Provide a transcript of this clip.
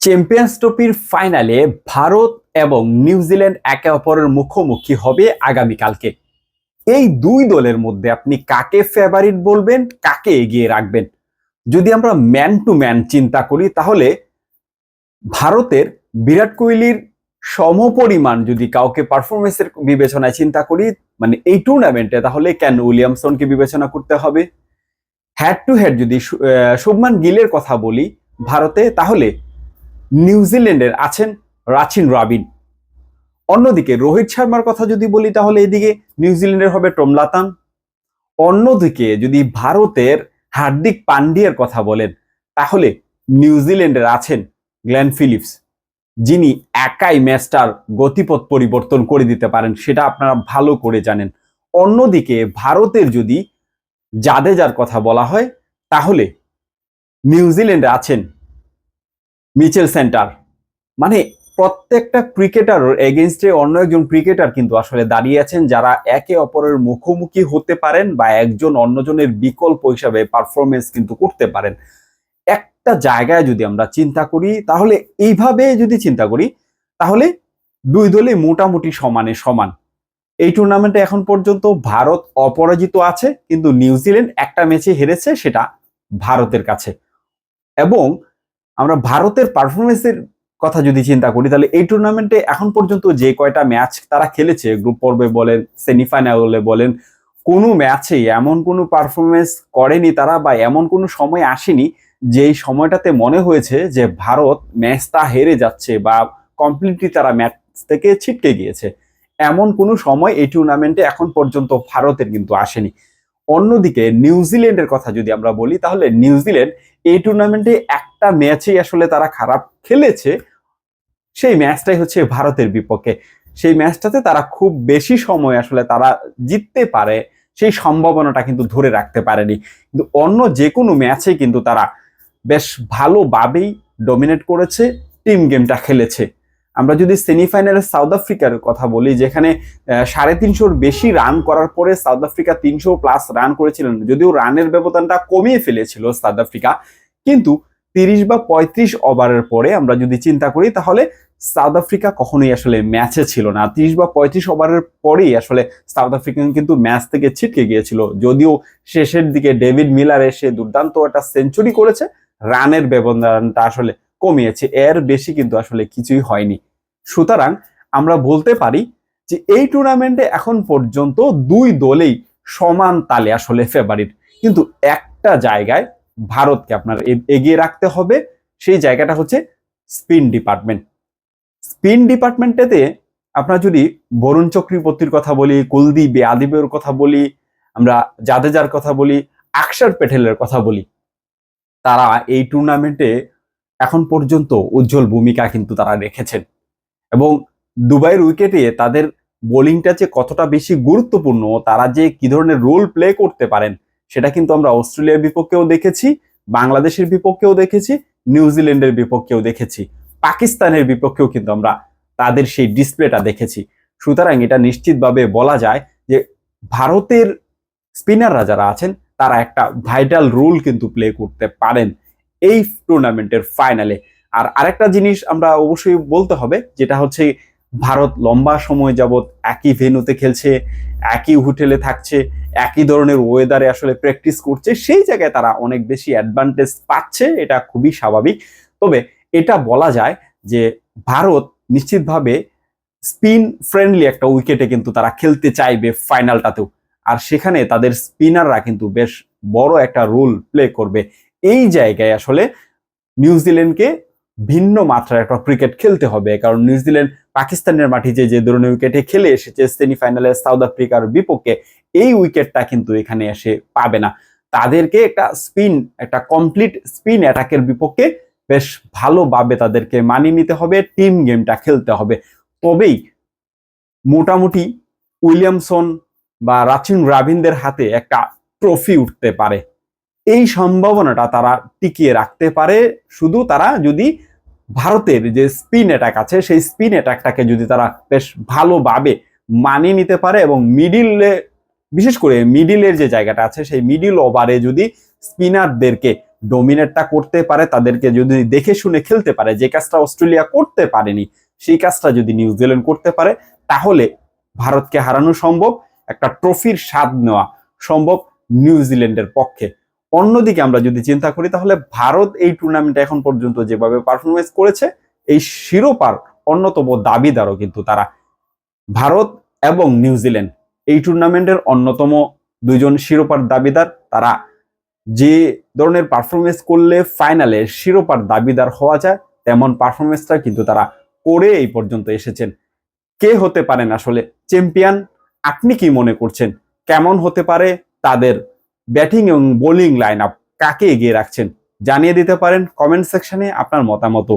Champions ট্রফির ফাইনালে ভারত এবং নিউজিল্যান্ড একে অপরের মুখোমুখি হবে আগামীকালকে এই দুই দলের মধ্যে আপনি কাকে ফেভারিট বলবেন, কাকে এগিয়ে রাখবেন? যদি আমরা ম্যান টু ম্যান চিন্তা করি, তাহলে ভারতের বিরাট কোহলির সমপরিমাণ যদি কাউকে পারফরমেন্সের বিবেচনায় চিন্তা করি মানে এই টুর্নামেন্টে তাহলে কেন উইলিয়ামসনকে বিবেচনা করতে হবে? হ্যাড টু হ্যাড যদি শুভমান গিলের কথা বলি ভারতে, তাহলে নিউজিল্যান্ডের আছেন রাচিন রাবিন। অন্যদিকে রোহিত শর্মার কথা যদি বলি, তাহলে এদিকে নিউজিল্যান্ডের হবে টমলাতান অন্যদিকে যদি ভারতের হার্দিক পান্ডিয়ার কথা বলেন, তাহলে নিউজিল্যান্ডের আছেন গ্ল্যান ফিলিপস, যিনি একাই ম্যাচটার গতিপথ পরিবর্তন করে দিতে পারেন, সেটা আপনারা ভালো করে জানেন। অন্যদিকে ভারতের যদি জাদেজার কথা বলা হয়, তাহলে নিউজিল্যান্ডে আছেন মিচেল সেন্টার মানে প্রত্যেকটা ক্রিকেটার এগেনস্টে অন্য একজন ক্রিকেটার কিন্তু আসলে দাঁড়িয়ে আছেন যারা একে অপরের মুখোমুখি হতে পারেন বা একজন অন্যজনের বিকল্প হিসাবে পারফরমেন্স কিন্তু করতে পারেন। একটা জায়গায় যদি আমরা চিন্তা করি, তাহলে এইভাবে যদি চিন্তা করি, তাহলে দুই দলে মোটামুটি সমানে সমান। এই টুর্নামেন্টে এখন পর্যন্ত ভারত অপরাজিত আছে, কিন্তু নিউজিল্যান্ড একটা ম্যাচে হেরেছে, সেটা ভারতের কাছে। এবং আমরা ভারতের পারফরমেন্সের কথা যদি চিন্তা করি, তাহলে এই টুর্নামেন্টে এখন পর্যন্ত যে কয়টা ম্যাচ তারা খেলেছে গ্রুপ পর্বে বলেন সেমিফাইনালে বলেন, কোনো ম্যাচেই এমন কোনো পারফরমেন্স করেনি তারা বা এমন কোনো সময় আসেনি যেই সময়টাতে মনে হয়েছে যে ভারত ম্যাচটা হেরে যাচ্ছে বা কমপ্লিটলি তারা ম্যাচ থেকে ছিটকে গিয়েছে। এমন কোনো সময় এই টুর্নামেন্টে এখন পর্যন্ত ভারতের কিন্তু আসেনি। অন্যদিকে নিউজিল্যান্ডের কথা যদি আমরা বলি, তাহলে নিউজিল্যান্ড এই টুর্নামেন্টে একটা ম্যাচেই আসলে তারা খারাপ খেলেছে, সেই ম্যাচটাই হচ্ছে ভারতের বিপক্ষে। সেই ম্যাচটাতে তারা খুব বেশি সময় আসলে তারা জিততে পারে, সেই সম্ভাবনাটা কিন্তু ধরে রাখতে পারেনি। কিন্তু অন্য যে কোনো ম্যাচে কিন্তু তারা বেশ ভালোভাবেই ডমিনেট করেছে টিম গেমটা খেলেছে। আমরা যদি সেমিফাইনালে সাউথ আফ্রিকার কথা বলি, যেখানে সাড়ে তিনশোর বেশি রান করার পরে সাউথ আফ্রিকা তিনশো প্লাস রান করেছিলেন যদিও রানের ব্যবধানটা কমিয়ে ফেলেছিল সাউথ আফ্রিকা কিন্তু তিরিশ বা পঁয়ত্রিশ ওভারের পরে আমরা যদি চিন্তা করি, তাহলে সাউথ আফ্রিকা কখনোই আসলে ম্যাচে ছিল না। তিরিশ বা পঁয়ত্রিশ ওভারের পরেই আসলে সাউথ আফ্রিকান কিন্তু ম্যাচ থেকে ছিটকে গিয়েছিল। যদিও শেষের দিকে ডেভিড মিলার এসে দুর্দান্ত একটা সেঞ্চুরি করেছে, রানের ব্যবধানটা আসলে কমিয়েছে। এর বেশি কিন্তু আসলে কিছুই হয়নি। সুতরাং আমরা বলতে পারি যে এই টুর্নামেন্টে এখন পর্যন্ত দুই দলেই সমান তালে আসলে ফেভারিট কিন্তু একটা জায়গায় ভারতকে আপনার এগিয়ে রাখতে হবে। সেই জায়গাটা হচ্ছে স্পিন ডিপার্টমেন্ট। স্পিন ডিপার্টমেন্টেতে আপনার যদি বরুণ চক্রবর্তীর কথা বলি, কুলদীপ আদিবের কথা বলি, আমরা জাদেজার কথা বলি আকসার প্যাটেলের কথা বলি, তারা এই টুর্নামেন্টে এখন পর্যন্ত উজ্জ্বল ভূমিকা কিন্তু তারা রেখেছেন। এবং দুবাইয়ের উইকেটে তাদের বোলিংটা যে কতটা বেশি গুরুত্বপূর্ণ, তারা যে কি ধরনের রোল প্লে করতে পারেন সেটা কিন্তু আমরা অস্ট্রেলিয়ার বিপক্ষেও দেখেছি, বাংলাদেশের বিপক্ষেও দেখেছি নিউজিল্যান্ডের বিপক্ষেও দেখেছি, পাকিস্তানের বিপক্ষেও কিন্তু আমরা তাদের সেই ডিসপ্লেটা দেখেছি। সুতরাং এটা নিশ্চিতভাবে বলা যায় যে ভারতের স্পিনাররা যারা আছেন, তারা একটা ভাইটাল রোল কিন্তু প্লে করতে পারেন এই টুর্নামেন্টের ফাইনালে আর আরেকটা জিনিস আমরা অবশ্যই বলতে হবে, যেটা হচ্ছে ভারত লম্বা সময় যাবত একই ভেনুতে খেলছে, একই হোটেলে থাকছে, একই ধরনের ওয়েদারে আসলে প্র্যাকটিস করছে, সেই জায়গায় তারা অনেক বেশি অ্যাডভান্টেজ পাচ্ছে, এটা খুবই স্বাভাবিক। তবে এটা বলা যায় যে ভারত নিশ্চিতভাবে স্পিন ফ্রেন্ডলি একটা উইকেটে কিন্তু তারা খেলতে চাইবে ফাইনালটাতেও আর সেখানে তাদের স্পিনাররা কিন্তু বেশ বড় একটা রোল প্লে করবে। এই জায়গায় আসলে নিউজিল্যান্ডকে ভিন্ন মাত্রার একটা ক্রিকেট খেলতে হবে, কারণ নিউজিল্যান্ড পাকিস্তানের মাটিতে যে ধরনের উইকেটে খেলে এসেছে সেমিফাইনালে সাউথ আফ্রিকার বিপক্ষে, এই উইকেটটা কিন্তু এখানে এসে পাবে না। তাদেরকে একটা স্পিন একটা কমপ্লিট স্পিন অ্যাটাকের বিপক্ষে বেশ ভালোভাবে তাদেরকে মানিয়ে নিতে হবে টিম গেমটা খেলতে হবে। তবেই মোটামুটি উইলিয়ামসন বা রাচিন রাবিনদের হাতে একটা ট্রফি উঠতে পারে। এই সম্ভাবনাটা তারা টিকিয়ে রাখতে পারে, শুধু তারা যদি ভারতের যে স্পিন অ্যাটাক আছে, সেই স্পিন অ্যাটাকটাকে যদি তারা বেশ ভালোভাবে মানিয়ে নিতে পারে এবং মিডিলে বিশেষ করে মিডিলের যে জায়গাটা আছে, সেই মিডিল ওভারে যদি স্পিনারদেরকে ডোমিনেটটা করতে পারে, তাদেরকে যদি দেখে শুনে খেলতে পারে, যে কাজটা অস্ট্রেলিয়া করতে পারেনি, সেই কাজটা যদি নিউজিল্যান্ড করতে পারে, তাহলে ভারতকে হারানো সম্ভব, একটা ট্রফির স্বাদ নেওয়া সম্ভব নিউজিল্যান্ডের পক্ষে। অন্যদিকে আমরা যদি চিন্তা করি, তাহলে ভারত এই টুর্নামেন্টে এখন পর্যন্ত যেভাবে পারফরমেন্স করেছে, এই শিরোপার অন্যতম দাবিদারও কিন্তু তারা। ভারত এবং নিউজিল্যান্ড এই টুর্নামেন্টের অন্যতম দুইজন শিরোপার দাবিদার। তারা যে ধরনের পারফরমেন্স করলে ফাইনালে শিরোপার দাবিদার হওয়া যায়, তেমন পারফরমেন্সটা কিন্তু তারা করে এই পর্যন্ত এসেছেন। কে হতে পারেন আসলে চ্যাম্পিয়ন আপনি কি মনে করছেন? কেমন হতে পারে তাদের ব্যাটিং এবং বোলিং লাইন আপ কাকে এগিয়ে রাখছেন জানিয়ে দিতে পারেন কমেন্ট সেকশনে আপনার মতামত।